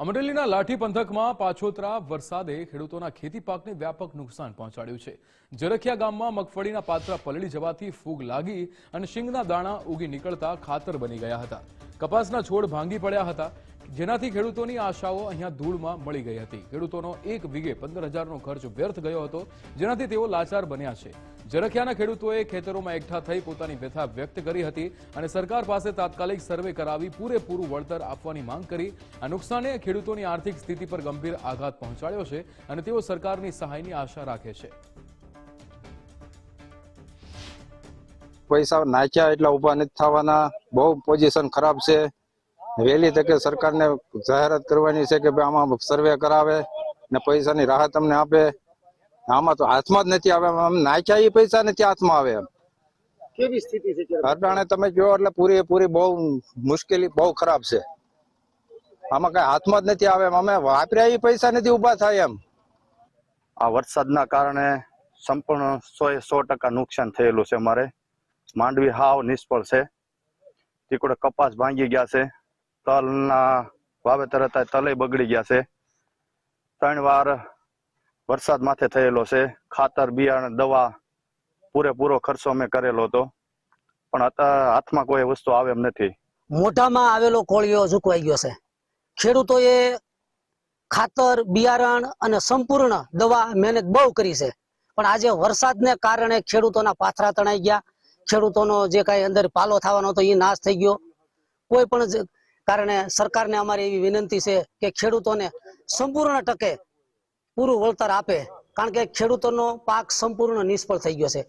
અમરેલીના લાઠી પંથકમાં પાછોતરા વરસાદે ખેડૂતોના ખેતી પાકને વ્યાપક નુકસાન પહોંચાડ્યું છે. જરખિયા ગામમાં મગફળીના પાત્રા પલળી જવાથી ફૂગ લાગી અને શીંગના દાણા ઉગી નીકળતા ખાતર બની ગયા હતા. કપાસના છોડ ભાંગી પડ્યા હતા. જેનાથી ખેડૂતોની આશાઓ અહીંયા ધૂળમાં મળી ગઈ હતી. ખેડૂતોનો એક વીઘે પંદર હજારનો ખર્ચ વ્યર્થ ગયો હતો, જેનાથી તેઓ લાચાર બન્યા છે. જરખિયાના ખેડૂતોએ ખેતરોમાં એકઠા થઈ પોતાની વ્યથા વ્યક્ત કરી હતી અને સરકાર પાસે તાત્કાલિક સર્વે કરાવી પૂરેપૂરું વળતર આપવાની માંગ કરી. આ નુકસાને ખેડૂતોની આર્થિક સ્થિતિ પર ગંભીર આઘાત પહોંચાડ્યો છે અને તેઓ સરકારની સહાયની આશા રાખે છે. પૈસા નાખ્યા એટલા ઊભા નથી થવાના. બહુ પોઝિશન ખરાબ છે. વહેલી તકે સરકારને જાહેરાત કરવાની છે કે ભાઈ આમાં સર્વે કરાવે ને પૈસાની રાહત અમને આપે. આમાં તો હાથમાં જ નથી આવે. આમ નાખ્યા એ પૈસા નથી હાથમાં આવે એમ. કેવી સ્થિતિ છે? અટાણે તમે જો એટલે પૂરી પૂરી બહુ મુશ્કેલી બહુ ખરાબ છે. આમાં કઈ હાથમાં જ નથી આવે એમ. અમે વાપર્યા એ પૈસા નથી ઊભા થાય એમ. આ વરસાદના કારણે સંપૂર્ણ સો એ સો ટકા નુકસાન થયેલું છે અમારે. માંડવી હાવ નિષ્ફળ છે. તીકોડે કપાસ ભાંગી ગયા છે. તલના વાવેતર હતા તલય બગડી ગયા છે. ત્રણ વાર વરસાદ માથે થયેલો છે. ખાતર બિયારણ દવા પૂરેપૂરો ખર્ચો અમે કરેલો હતો. પણ હાથમાં કોઈ વસ્તુ આવે એમ નથી. મોઢામાં આવેલો કોળિયો ઝુકવાઈ ગયો છે. ખેડૂતોએ ખાતર, બિયારણ અને સંપૂર્ણ દવા મહેનત બહુ કરી છે. પણ આજે વરસાદને કારણે ખેડૂતોના પાથરા તણાઈ ગયા. ખેડૂતોનો જે કાંઈ અંદર પાલો થવાનો હતો એ નાશ થઈ ગયો. કોઈ પણ કારણે સરકારને અમારી એવી વિનંતી છે કે ખેડૂતોને સંપૂર્ણ ટકે પૂરું વળતર આપે. કારણ કે ખેડૂતોનો પાક સંપૂર્ણ નિષ્ફળ થઈ ગયો છે.